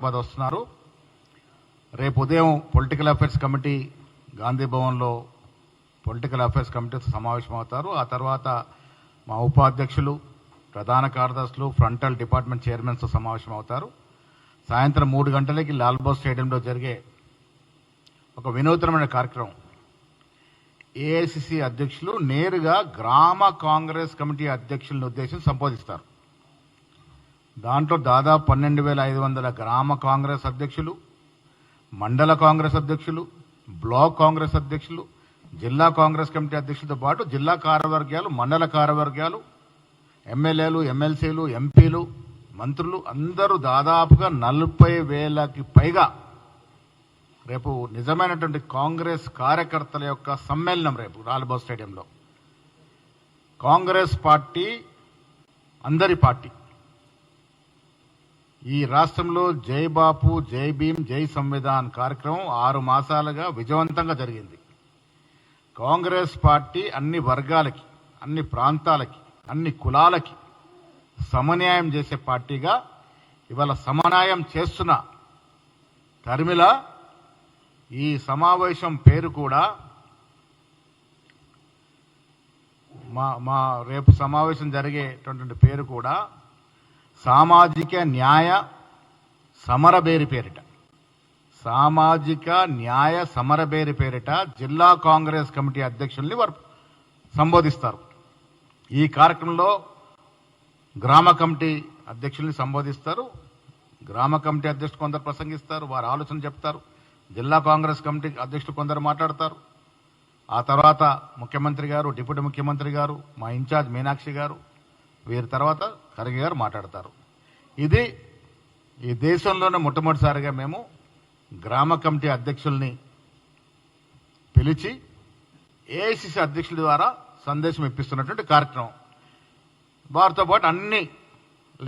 హైదరాబాద్ వస్తున్నారు రేపు ఉదయం పొలిటికల్ అఫైర్స్ కమిటీ గాంధీ భవన్లో పొలిటికల్ అఫైర్స్ కమిటీతో సమావేశం అవుతారు ఆ తర్వాత మా ఉపాధ్యక్షులు ప్రధాన కార్యదర్శులు ఫ్రంటల్ డిపార్ట్మెంట్ చైర్మన్స్తో సమావేశం అవుతారు సాయంత్రం మూడు గంటలకి లాల్బాగ్ స్టేడియంలో జరిగే ఒక వినూత్నమైన కార్యక్రమం. ఏఐసిసి అధ్యక్షులు నేరుగా గ్రామ కాంగ్రెస్ కమిటీ అధ్యక్షులను ఉద్దేశించి సంబోధిస్తారు. దాంట్లో దాదాపు పన్నెండు వేల ఐదు వందల గ్రామ కాంగ్రెస్ అధ్యక్షులు మండల కాంగ్రెస్ అధ్యక్షులు బ్లాక్ కాంగ్రెస్ అధ్యక్షులు జిల్లా కాంగ్రెస్ కమిటీ అధ్యక్షులతో పాటు జిల్లా కార్యవర్గాలు మండల కార్యవర్గాలు ఎమ్మెల్యేలు ఎమ్మెల్సీలు ఎంపీలు మంత్రులు అందరూ దాదాపుగా నలభై వేలకి పైగా రేపు నిజమైనటువంటి కాంగ్రెస్ కార్యకర్తల యొక్క సమ్మేళనం రేపు రాల్బాగ్ స్టేడియంలో. కాంగ్రెస్ పార్టీ అందరి పార్టీ. ఈ రాష్ట్రంలో జై బాపు జై భీమ్ జై సంవిధాన్ కార్యక్రమం ఆరు మాసాలుగా విజయవంతంగా జరిగింది. కాంగ్రెస్ పార్టీ అన్ని వర్గాలకి అన్ని ప్రాంతాలకి అన్ని కులాలకి సమన్యాయం చేసే పార్టీగా ఇవాళ సమన్యాయం చేస్తున్న తరిమిల ఈ సమావేశం పేరు కూడా మా మా రేపు సమావేశం జరిగేటటువంటి పేరు కూడా సామాజిక న్యాయ సమరబేరి పేరిట. సామాజిక న్యాయ సమరబేరి పేరిట జిల్లా కాంగ్రెస్ కమిటీ అధ్యక్షుల్ని వారు సంబోధిస్తారు. ఈ కార్యక్రమంలో గ్రామ కమిటీ అధ్యక్షుల్ని సంబోధిస్తారు. గ్రామ కమిటీ అధ్యక్షులు కొందరు ప్రసంగిస్తారు వారు ఆలోచన చెప్తారు. జిల్లా కాంగ్రెస్ కమిటీ అధ్యక్షులు కొందరు మాట్లాడతారు. ఆ తర్వాత ముఖ్యమంత్రి గారు డిప్యూటీ ముఖ్యమంత్రి గారు మా ఇన్ఛార్జ్ మీనాక్షి గారు వీరి తర్వాత ఖర్గే గారు మాట్లాడతారు. ఇది ఈ దేశంలోనే మొట్టమొదటిసారిగా మేము గ్రామ కమిటీ అధ్యక్షుల్ని పిలిచి ఏఐసిసి అధ్యక్షుల ద్వారా సందేశం ఇప్పిస్తున్నటువంటి కార్యక్రమం. వారితో పాటు అన్ని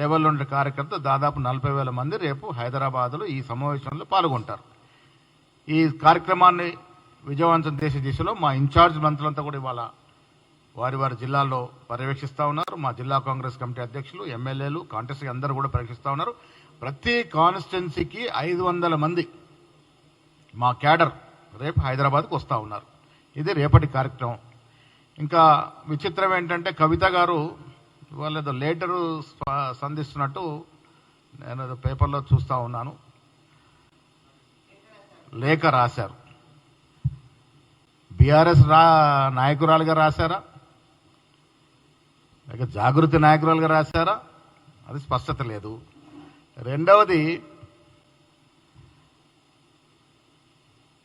లెవెల్లో ఉండే కార్యకర్త దాదాపు నలభై వేల మంది రేపు హైదరాబాద్లో ఈ సమావేశంలో పాల్గొంటారు. ఈ కార్యక్రమాన్ని విజయవంతం చేసే దిశలో మా ఇన్ఛార్జ్ మంత్రులంతా కూడా ఇవాళ వారి వారి జిల్లాల్లో పర్యవేక్షిస్తూ ఉన్నారు. మా జిల్లా కాంగ్రెస్ కమిటీ అధ్యక్షులు ఎమ్మెల్యేలు కాంటెస్ట్ అందరూ కూడా పర్యవేక్షిస్తూ ఉన్నారు. ప్రతి కాన్స్టిట్యున్సీకి ఐదు వందల మంది మా క్యాడర్ రేపు హైదరాబాద్కు వస్తూ ఉన్నారు. ఇది రేపటి కార్యక్రమం. ఇంకా విచిత్రం ఏంటంటే కవిత గారు ఇవాళ ఏదో లేటరు సంధిస్తున్నట్టు నేను ఏదో పేపర్లో చూస్తూ ఉన్నాను. లేఖ రాశారు. బీఆర్ఎస్ రా నాయకురాలుగా రాశారా? లేక జాగృతి నాయకురాలుగా రాశారా? అది స్పష్టత లేదు. రెండవది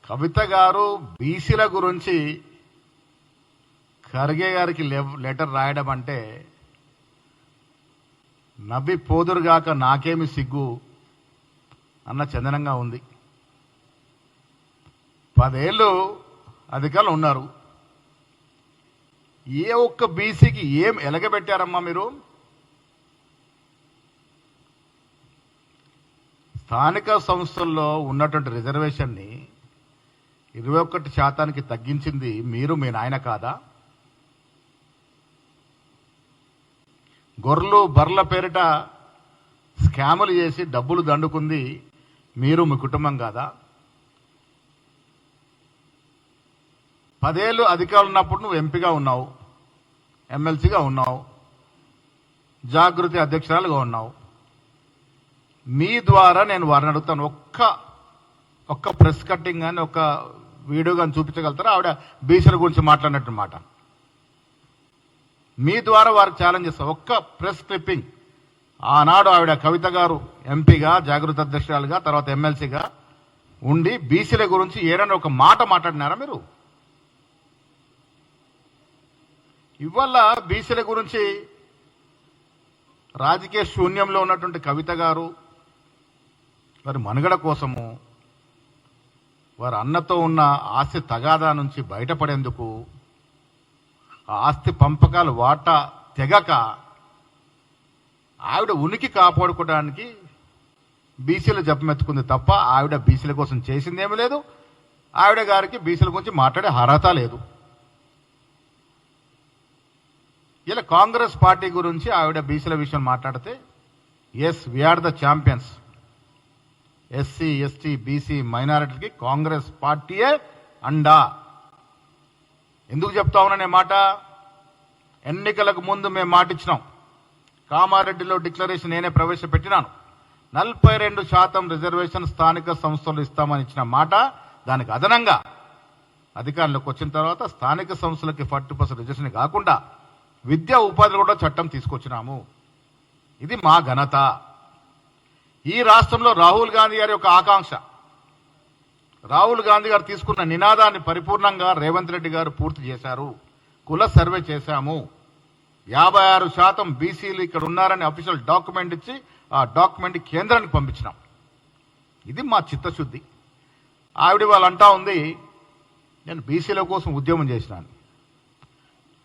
కవిత గారు బీసీల గురించి ఖర్గే గారికి లెవ్- లెటర్ రాయడం అంటే నవ్వి పోదురుగాక నాకేమి సిగ్గు అన్న చందనంగా ఉంది. పదేళ్ళు అధికారులు ఉన్నారు. ఏ ఒక్క బీసీకి ఏం ఎలగబెట్టారమ్మా మీరు? స్థానిక సంస్థల్లో ఉన్నటువంటి రిజర్వేషన్ని ఇరవై ఒకటి శాతానికి తగ్గించింది మీరు మీ నాయన కాదా? గొర్రెలు బర్ల పేరిట స్కాములు చేసి డబ్బులు దండుకుంది మీరు మీ కుటుంబం కాదా? పదేళ్ళు అధికారులు ఉన్నప్పుడు నువ్వు ఎంపీగా ఉన్నావు. ఎమ్మెల్సీగా ఉన్నావు. జాగృతి అధ్యక్షురాలుగా ఉన్నావు. మీ ద్వారా నేను వారిని అడుగుతాను. ఒక్క ఒక్క ప్రెస్ కట్టింగ్ కానీ ఒక వీడియో కానీ చూపించగలుగుతారా? ఆవిడ బీసీల గురించి మాట్లాడినట్టు మాట మీ ద్వారా వారికి ఛాలెంజ్ చేస్తా. ఒక్క ప్రెస్ క్లిప్పింగ్. ఆనాడు ఆవిడ కవిత గారు ఎంపీగా జాగృత అధ్యక్షురాలుగా తర్వాత ఎమ్మెల్సీగా ఉండి బీసీల గురించి ఏదైనా ఒక మాట మాట్లాడినారా మీరు? ఇవాళ బీసీల గురించి రాజకీయ శూన్యంలో ఉన్నటువంటి కవిత గారు వారి మనుగడ కోసము వారి అన్నతో ఉన్న ఆస్తి తగాదా నుంచి బయటపడేందుకు ఆ ఆస్తి పంపకాలు వాటా తెగక ఆవిడ ఉనికి కాపాడుకోవడానికి బీసీలు జపమెత్తుకుంది తప్ప ఆవిడ బీసీల కోసం చేసిందేమీ లేదు. ఆవిడ గారికి బీసీల గురించి మాట్లాడే అర్హత లేదు. ఇలా కాంగ్రెస్ పార్టీ గురించి ఆవిడ బీసీల విషయం మాట్లాడితే yes we're the champions SC ST BC మైనారిటీకి Congress పార్టీయే అండా. ఎందుకు చెప్తా ఉన్నానే మాట? ఎన్నికలకు ముందు మేము మాట ఇచ్చినాం. కామారెడ్డిలో డిక్లరేషన్ నేనే ప్రవేశపెట్టినాను. నలభై రెండు శాతం రిజర్వేషన్ స్థానిక సంస్థలు ఇస్తామని ఇచ్చిన మాట దానికి అదనంగా అధికారంలోకి వచ్చిన తర్వాత స్థానిక సంస్థలకి ఫార్టీ పర్సెంట్ రిజర్వేషన్ కాకుండా విద్యా ఉపాధి కూడా చట్టం తీసుకొచ్చినాము. ఇది మా ఘనత. ఈ రాష్ట్రంలో రాహుల్ గాంధీ గారి యొక్క ఆకాంక్ష. రాహుల్ గాంధీ గారు తీసుకున్న నినాదాన్ని పరిపూర్ణంగా రేవంత్ రెడ్డి గారు పూర్తి చేశారు. కుల సర్వే చేశాము. యాభై ఆరు శాతం బీసీలు ఇక్కడ ఉన్నారని అఫీషియల్ డాక్యుమెంట్ ఇచ్చి ఆ డాక్యుమెంట్ కేంద్రానికి పంపించినాం. ఇది మా చిత్తశుద్ధి. ఆవిడ వాళ్ళు అంటా ఉంది నేను బీసీల కోసం ఉద్యమం చేసినాను.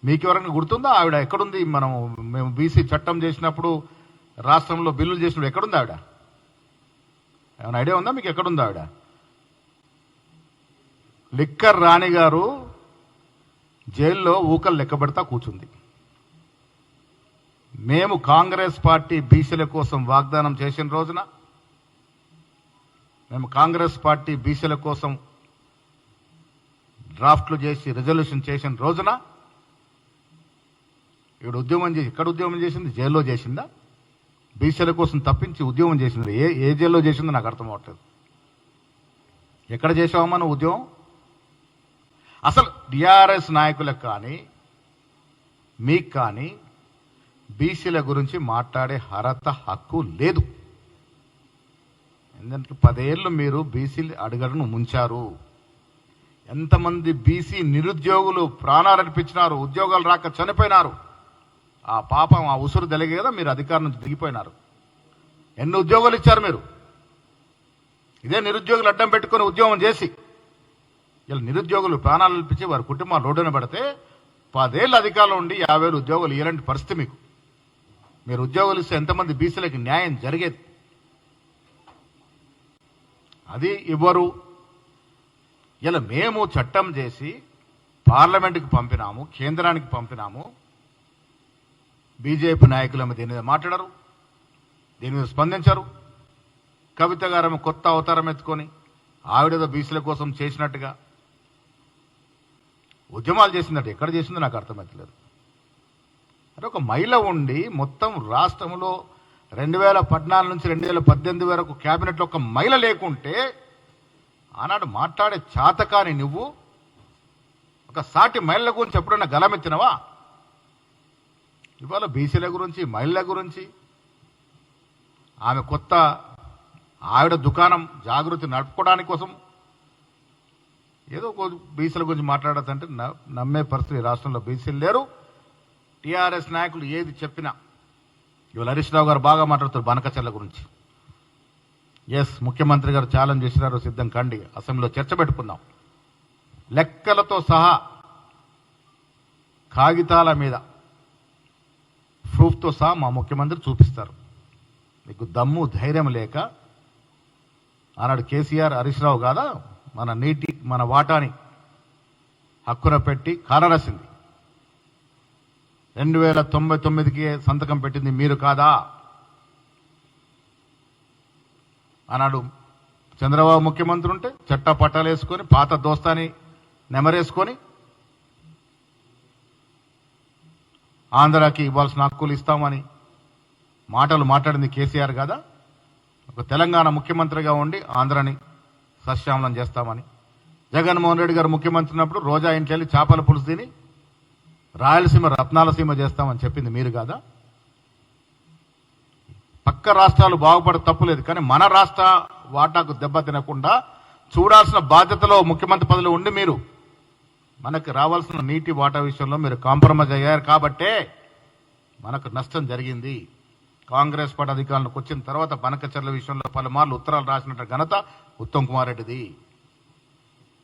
మీకు ఎవరైనా గుర్తుందా? ఆవిడ ఎక్కడుంది? మనం మేము బీసీ చట్టం చేసినప్పుడు రాష్ట్రంలో బిల్లులు చేసినప్పుడు ఎక్కడుంది ఆవిడ? ఏమైనా ఐడియా ఉందా మీకు? ఎక్కడుంది ఆవిడ? లిక్కర్ రాణి గారు జైల్లో ఊకలు లెక్క పెడతా కూర్చుంది. మేము కాంగ్రెస్ పార్టీ బీసీల కోసం వాగ్దానం చేసిన రోజున మేము కాంగ్రెస్ పార్టీ బీసీల కోసం డ్రాఫ్ట్లు చేసి రిజల్యూషన్ చేసిన రోజున ఇక్కడ ఉద్యమం చేసి ఎక్కడ ఉద్యమం చేసింది? జైల్లో చేసిందా? బీసీల కోసం తప్పించి ఉద్యమం చేసింది? ఏ ఏ జైల్లో చేసిందో నాకు అర్థం అవట్లేదు ఎక్కడ చేసావమ్మా నువ్వు ఉద్యమం అసలు డిఆర్ఎస్ నాయకులకు కానీ మీకు కానీ బీసీల గురించి మాట్లాడే అర్హత హక్కు లేదు. ఎందుకంటే పదేళ్ళు మీరు బీసీలు అడుగడును ముంచారు. ఎంతమంది బీసీ నిరుద్యోగులు ప్రాణాలు అర్పించినారు ఉద్యోగాలు రాక చనిపోయినారు. ఆ పాపం ఆ ఉసురు తెలియ కదా మీరు అధికారం నుంచి దిగిపోయినారు. ఎన్ని ఉద్యోగాలు ఇచ్చారు మీరు? ఇదే నిరుద్యోగులు అడ్డం పెట్టుకుని ఉద్యోగం చేసి. ఇలా నిరుద్యోగులు ప్రాణాలు అల్పించి వారి కుటుంబాలు రోడ్డున పడితే పదేళ్ళు అధికారంలో ఉండి యాభై వేలు ఉద్యోగాలు ఇలాంటి పరిస్థితి మీకు. మీరు ఉద్యోగాలు ఇస్తే ఎంతమంది బీసీలకు న్యాయం జరిగేది? అది ఇవ్వరు. ఇలా మేము చట్టం చేసి పార్లమెంటుకి పంపినాము కేంద్రానికి పంపినాము బీజేపీ నాయకులు ఆమె దీని మీద మాట్లాడరు దీని మీద స్పందించరు. కవిత గారు కొత్త అవతారం ఎత్తుకొని ఆవిడేదో బీసీల కోసం చేసినట్టుగా ఉద్యమాలు చేసిందట. ఎక్కడ చేసిందో నాకు అర్థమవుతలేదు అంటే ఒక మహిళ ఉండి మొత్తం రాష్ట్రంలో రెండు వేల పద్నాలుగు నుంచి రెండు వేల పద్దెనిమిది వరకు క్యాబినెట్లో ఒక మహిళ లేకుంటే ఆనాడు మాట్లాడే చాతకాని నువ్వు ఒక సాటి మహిళల గురించి ఎప్పుడైనా గలమెత్తినవా? ఇవాళ బీసీల గురించి మహిళల గురించి ఆమె కొత్త ఆవిడ దుకాణం జాగృతి నడుపుకోవడానికి కోసం ఏదో బీసీల గురించి మాట్లాడదంటే న- నమ్మే పరిస్థితి రాష్ట్రంలో బీసీలు లేరు. టీఆర్ఎస్ నాయకులు ఏది చెప్పినా ఇవాళ హరీష్ రావు గారు బాగా మాట్లాడుతారు బనకచర్ల గురించి. ఎస్ ముఖ్యమంత్రి గారు ఛాలెంజ్ చేసినారు సిద్ధం కండి అసెంబ్లీలో చర్చ పెట్టుకుందాం. లెక్కలతో సహా కాగితాల మీద ప్రూఫ్తో సహా మా ముఖ్యమంత్రి చూపిస్తారు. మీకు దమ్ము ధైర్యం లేక ఆనాడు కేసీఆర్ హరీష్ రావు కాదా మన నీటి మన వాటాని హక్కున పెట్టి కాలరాసింది రెండు వేల తొంభై తొమ్మిదికి సంతకం పెట్టింది మీరు కాదా? అన్నాడు చంద్రబాబు ముఖ్యమంత్రి ఉంటే చట్ట పట్టాలు వేసుకొని పాత దోస్తాని నెమరేసుకొని ఆంధ్రాకి ఇవ్వాల్సిన హక్కులు ఇస్తామని మాటలు మాట్లాడింది కేసీఆర్ కదా? ఒక తెలంగాణ ముఖ్యమంత్రిగా ఉండి ఆంధ్రాని సస్యామలం చేస్తామని. జగన్మోహన్ రెడ్డి గారు ముఖ్యమంత్రి ఉన్నప్పుడు రోజా ఇంట్లో వెళ్ళి చేపల పులుసు తిని రాయలసీమ రత్నాలసీమ చేస్తామని చెప్పింది మీరు కాదా? పక్క రాష్ట్రాలు బాగుపడ తప్పులేదు కానీ మన రాష్ట్ర వాటాకు దెబ్బ తినకుండా చూడాల్సిన బాధ్యతలో ముఖ్యమంత్రి పదవిలో ఉండి మీరు మనకు రావాల్సిన నీటి వాటా విషయంలో మీరు కాంప్రమైజ్ అయ్యారు కాబట్టే మనకు నష్టం జరిగింది. కాంగ్రెస్ పార్టీ అధికారంలోకి వచ్చిన తర్వాత బనకచర్ల విషయంలో పలుమార్లు ఉత్తరాలు రాసినట్టు ఘనత ఉత్తమ్ కుమార్ రెడ్డిది.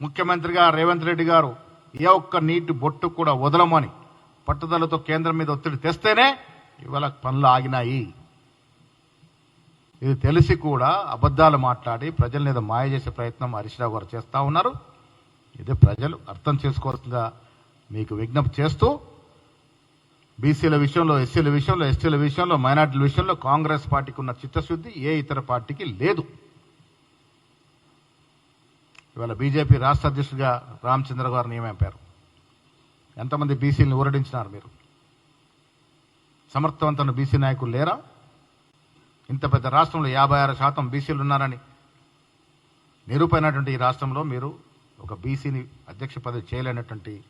ముఖ్యమంత్రిగా రేవంత్ రెడ్డి గారు ఏ ఒక్క నీటి బొట్టు కూడా వదలమని పట్టుదలతో కేంద్రం మీద ఒత్తిడి తెస్తేనే ఇవాళ పనులు ఆగినాయి. ఇది తెలిసి కూడా అబద్ధాలు మాట్లాడి ప్రజల మీద మాయ చేసే ప్రయత్నం హరీష్ రావు గారు చేస్తూ ఉన్నారు. ఇది ప్రజలు అర్థం చేసుకోవాల్సిందిగా మీకు విజ్ఞప్తి చేస్తూ బీసీల విషయంలో ఎస్సీల విషయంలో ఎస్టీల విషయంలో మైనార్టీల విషయంలో కాంగ్రెస్ పార్టీకి ఉన్న చిత్తశుద్ధి ఏ ఇతర పార్టీకి లేదు. ఇవాళ బీజేపీ రాష్ట్ర అధ్యక్షుడిగా రామచంద్ర గారు నియమింపారు. ఎంతమంది బీసీలను ఊరడించినారు మీరు? సమర్థవంతమైన బీసీ నాయకులు లేరా? ఇంత పెద్ద రాష్ట్రంలో యాభై ఆరు శాతం బీసీలు ఉన్నారని నిరూపైనటువంటి ఈ రాష్ట్రంలో మీరు ఒక బీసీని అధ్యక్ష పదవి చేయలేనటువంటి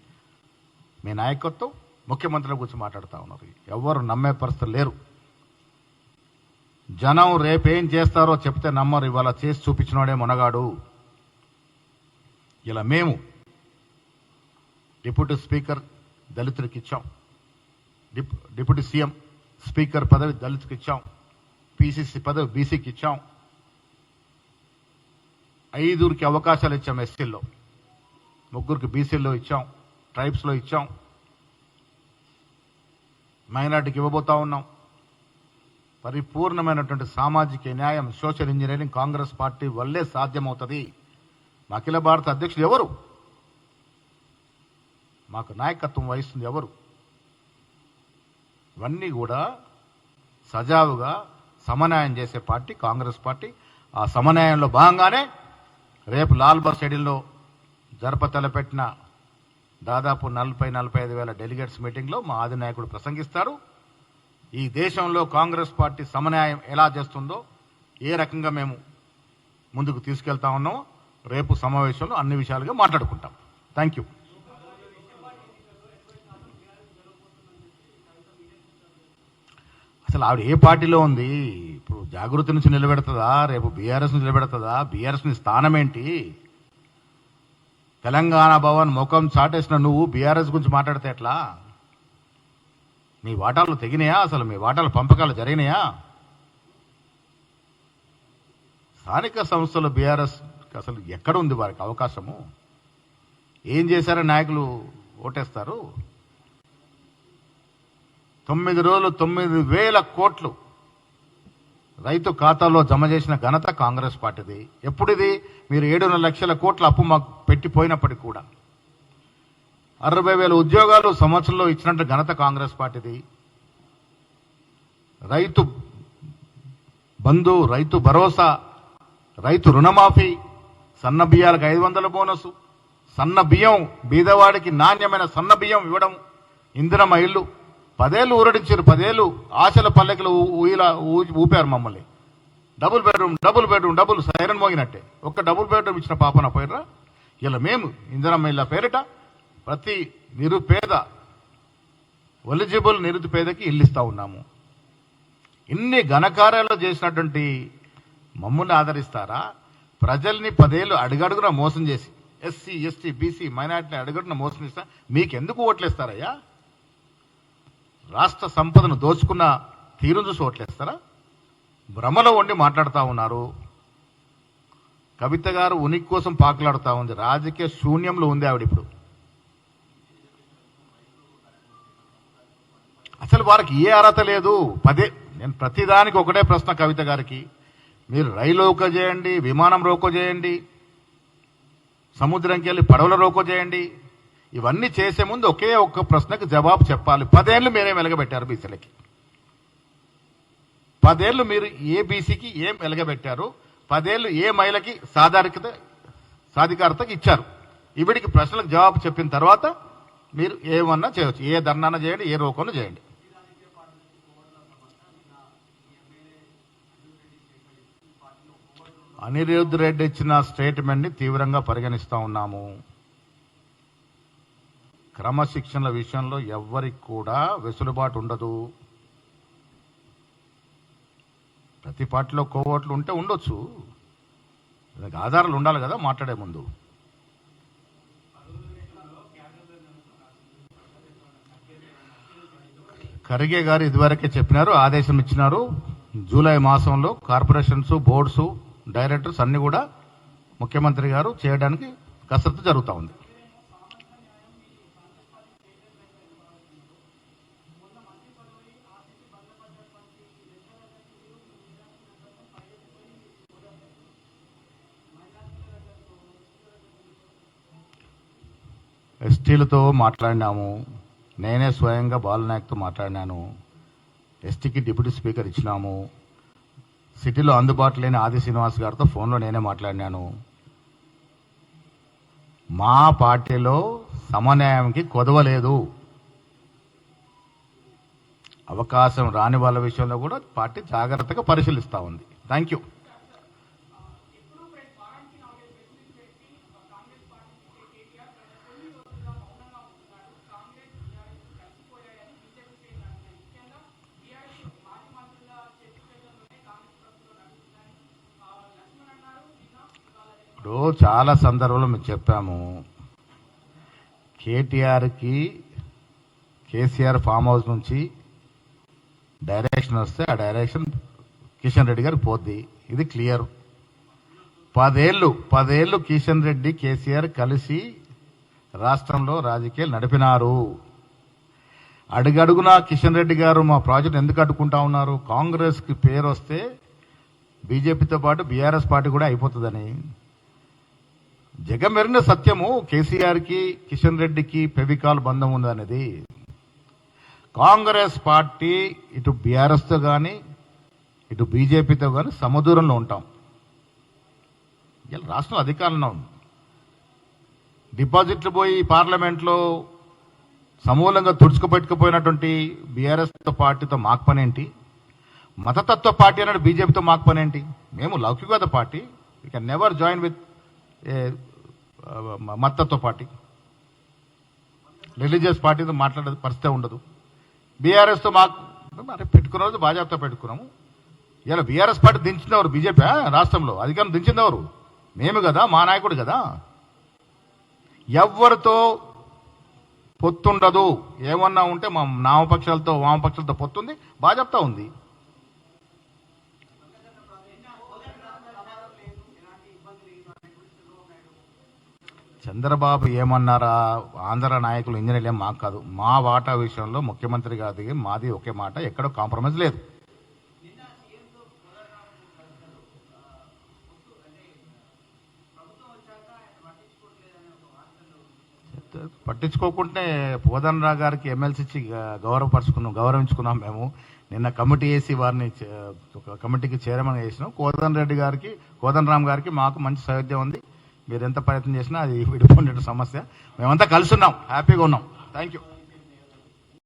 మీ నాయకత్వం ముఖ్యమంత్రుల గురించి మాట్లాడుతూ ఉన్నారు ఎవరు నమ్మే పరిస్థితులు లేరు. జనం రేపేం చేస్తారో చెప్తే నమ్మరు ఇవాళ చేసి చూపించినోడే మునగాడు. ఇలా మేము డిప్యూటీ స్పీకర్ దళితులకు ఇచ్చాం. డిప్యూటీ సీఎం స్పీకర్ పదవి దళితుకి ఇచ్చాం. పిసిసి పదవి బీసీకి ఇచ్చాం. ఐదుగురికి అవకాశాలు ఇచ్చాం ఎస్సీల్లో. ముగ్గురికి బీసీల్లో ఇచ్చాం ట్రైబ్స్లో ఇచ్చాం మైనార్టీకి ఇవ్వబోతా ఉన్నాం. పరిపూర్ణమైనటువంటి సామాజిక న్యాయం సోషల్ ఇంజనీరింగ్ కాంగ్రెస్ పార్టీ వల్లే సాధ్యమవుతుంది. మా అఖిల భారత అధ్యక్షుడు ఎవరు? మాకు నాయకత్వం వహిస్తుంది ఎవరు? ఇవన్నీ కూడా సజావుగా సమన్వయం చేసే పార్టీ కాంగ్రెస్ పార్టీ. ఆ సమన్వయంలో భాగంగానే రేపు లాల్బాగ్ స్టేడియంలో జరప తలపెట్టిన దాదాపు నలభై నలభై ఐదు వేల డెలిగేట్స్ మీటింగ్లో మా ఆదినాయకుడు ప్రసంగిస్తారు ఈ దేశంలో కాంగ్రెస్ పార్టీ సమన్వయం ఎలా చేస్తుందో ఏ రకంగా మేము ముందుకు తీసుకెళ్తా ఉన్నామో రేపు సమావేశంలో అన్ని విషయాలుగా మాట్లాడుకుంటాం. థ్యాంక్ యూ అసలు ఆవిడ ఏ పార్టీలో ఉంది? ఇప్పుడు జాగృతి నుంచి నిలబెడుతుందా? రేపు బీఆర్ఎస్ నుంచి నిలబెడుతుందా? బీఆర్ఎస్ స్థానం ఏంటి? తెలంగాణ భవన్ ముఖం చాటేసిన నువ్వు బీఆర్ఎస్ గురించి మాట్లాడితే ఎట్లా? మీ వాటాలు తెగినాయా? అసలు మీ వాటాల పంపకాలు జరిగినాయా? స్థానిక సంస్థలు బీఆర్ఎస్ అసలు ఎక్కడ ఉంది వారికి అవకాశము? ఏం చేశారో నాయకులు? ఓటేస్తారు. తొమ్మిది రోజులు తొమ్మిది వేల కోట్లు రైతు ఖాతాలో జమ చేసిన ఘనత కాంగ్రెస్ పార్టీది. ఎప్పుడిది? మీరు ఏడున్నర లక్షల కోట్ల అప్పు మాకు పెట్టిపోయినప్పటికీ కూడా. అరవై వేల ఉద్యోగాలు సంవత్సరంలో ఇచ్చినట్టు ఘనత కాంగ్రెస్ పార్టీది. రైతు బంధు రైతు భరోసా రైతు రుణమాఫీ సన్న బియ్యాలకు ఐదు వందల బోనసు సన్న బియ్యం బీదవాడికి నాణ్యమైన సన్న బియ్యం ఇవ్వడం ఇందిరమ ఇల్లు పదేళ్ళు ఊరడించారు పదేళ్ళు ఆశల పల్లెకలు ఊయిలా ఊపారు మమ్మల్ని. Double bedroom double bedroom double siren మోగినట్టే. ఒక్క డబుల్ బెడ్రూమ్ ఇచ్చిన పాపన పోయినరా ఇలా మేము ఇందిరమ్మ ఇలా పేరిట ప్రతి నిరుపేద ఎలిజిబుల్ నిరుపేదకి ఇల్లు ఇస్తూ ఉన్నాము. ఇన్ని ఘనకార్యాలు చేసినటువంటి మమ్మల్ని ఆదరిస్తారా? ప్రజల్ని పదేళ్ళు అడుగడుగున మోసం చేసి ఎస్సీ ఎస్టీ బీసీ మైనార్టీని అడుగడుగున మోసం చేస్తా మీకెందుకు ఓట్లేస్తారయ్యా? రాష్ట్ర సంపదను దోచుకున్న తీరును చూసి ఓట్లేస్తారా? భ్రమలో ఉండి మాట్లాడుతూ ఉన్నారు. కవిత గారు ఉనికి కోసం పాకులాడుతూ ఉంది. రాజకీయ శూన్యంలో ఉంది ఆవిడ ఇప్పుడు. అసలు వారికి ఏ అర్హత లేదు? పదే నేను ప్రతిదానికి ఒకటే ప్రశ్న కవిత గారికి. మీరు రైలు రోకో చేయండి విమానం రోకో చేయండి సముద్రంకి వెళ్ళి పడవల రోకో చేయండి ఇవన్నీ చేసే ముందు ఒకే ఒక్క ప్రశ్నకు జవాబు చెప్పాలి. పదేళ్ళు మీరే వెలగబెట్టారు బీసీలకి పదేళ్ళు మీరు ఏ బీసీకి ఏం వెలగబెట్టారు? పదేళ్ళు ఏ మహిళకి సాధారికత సాధికారతకి ఇచ్చారు? ఇవిడికి ప్రశ్నలకు జవాబు చెప్పిన తర్వాత మీరు ఏమన్నా చేయవచ్చు ఏ ధర్నాన చేయండి ఏ రోకోను చేయండి. అనిరుద్ధ్ రెడ్డి ఇచ్చిన స్టేట్మెంట్ని తీవ్రంగా పరిగణిస్తూ ఉన్నాము. క్రమశిక్షణల విషయంలో ఎవ్వరికి కూడా వెసులుబాటు ఉండదు. ప్రతి పార్టీలో కోవోట్లు ఉంటే ఉండొచ్చు. దానికి ఆధారాలు ఉండాలి కదా మాట్లాడే ముందు. ఖర్గే గారు ఇదివరకే చెప్పినారు ఆదేశం ఇచ్చినారు. జూలై మాసంలో కార్పొరేషన్స్ బోర్డ్స్ డైరెక్టర్స్ అన్నీ కూడా ముఖ్యమంత్రి గారు చేయడానికి కసరత్తు జరుగుతూ ఉంది. ఎస్టీలతో మాట్లాడినాము. నేనే స్వయంగా బాలనాయక్తో మాట్లాడినాను. ఎస్టీకి డిప్యూటీ స్పీకర్ ఇచ్చినాము. సిటీలో అందుబాటులో లేని ఆది శ్రీనివాస్ గారితో ఫోన్లో నేనే మాట్లాడినాను. మా పార్టీలో సమన్యాయంకి కొదవలేదు. అవకాశం రాని వాళ్ళ విషయంలో కూడా పార్టీ జాగ్రత్తగా పరిశీలిస్తూ ఉంది. థ్యాంక్ యూ ఇప్పుడు చాలా సందర్భంలో మేము చెప్పాము. కేటీఆర్కి కేసీఆర్ ఫామ్ హౌస్ నుంచి డైరెక్షన్ వస్తే ఆ డైరెక్షన్ కిషన్ రెడ్డి గారికి పోద్ది. ఇది క్లియర్. పదేళ్ళు పదేళ్ళు కిషన్ రెడ్డి కేసీఆర్ కలిసి రాష్ట్రంలో రాజకీయాలు నడిపినారు. అడుగడుగునా కిషన్ రెడ్డి గారు మా ప్రాజెక్ట్ ఎందుకు అడ్డుకుంటా ఉన్నారు? కాంగ్రెస్కి పేరు వస్తే బీజేపీతో పాటు బీఆర్ఎస్ పార్టీ కూడా అయిపోతుందని. జగమెరిన సత్యము కేసీఆర్కి కిషన్ రెడ్డికి పెవికాల్ బంధం ఉందనేది కాంగ్రెస్ పార్టీ ఇటు బీఆర్ఎస్తో కానీ ఇటు బీజేపీతో కానీ సమదూరంలో ఉంటాం. ఇలా రాష్ట్రం అధికారంలో ఉంది. డిపాజిట్లు పోయి పార్లమెంట్లో సమూలంగా తుడుచుకుపెట్టుకుపోయినటువంటి బీఆర్ఎస్ పార్టీతో మాకు పనేంటి? మతతత్వ పార్టీ అన్నాడు బీజేపీతో మాకు పనేంటి? మేము లౌకికవాద party. You can never join with మత్తతో party. Religious పార్టీతో మాట్లాడే పరిస్థితి ఉండదు. బీఆర్ఎస్తో మాకు మరి పెట్టుకున్న రోజు భాజపాతో పెట్టుకున్నాము. ఇలా బీఆర్ఎస్ పార్టీ దించినవారు బీజేపీ రాష్ట్రంలో. అధికారం దించినవారు. మేము కదా మా నాయకుడు కదా. ఎవరితో పొత్తుండదు. ఏమన్నా ఉంటే మా నామపక్షాలతో వామపక్షాలతో పొత్తుంది భాజపా ఉంది. చంద్రబాబు ఏమన్నారా? ఆంధ్ర నాయకులు ఇంజనీర్లు ఏం మాకు కాదు. మా వాటా విషయంలో ముఖ్యమంత్రి గారికి మాది ఒకే మాట. ఎక్కడో కాంప్రమైజ్ లేదు. పట్టించుకోకుంటే పోదనరా గారికి ఎమ్మెల్సీ ఇచ్చి గౌరవపరుచుకున్నాం గౌరవించుకున్నాం మేము. నిన్న కమిటీ వేసి వారిని చే- కమిటీకి చేరమని చేసినాం. కోదన్ రెడ్డి గారికి కోదన్ రామ్ గారికి మాకు మంచి సౌద్యం ఉంది. మీరు ఎంత ప్రయత్నం చేసినా అది విడిపోయినట్టు సమస్య. మేమంతా కలిసి ఉన్నాం హ్యాపీగా ఉన్నాం. Thank you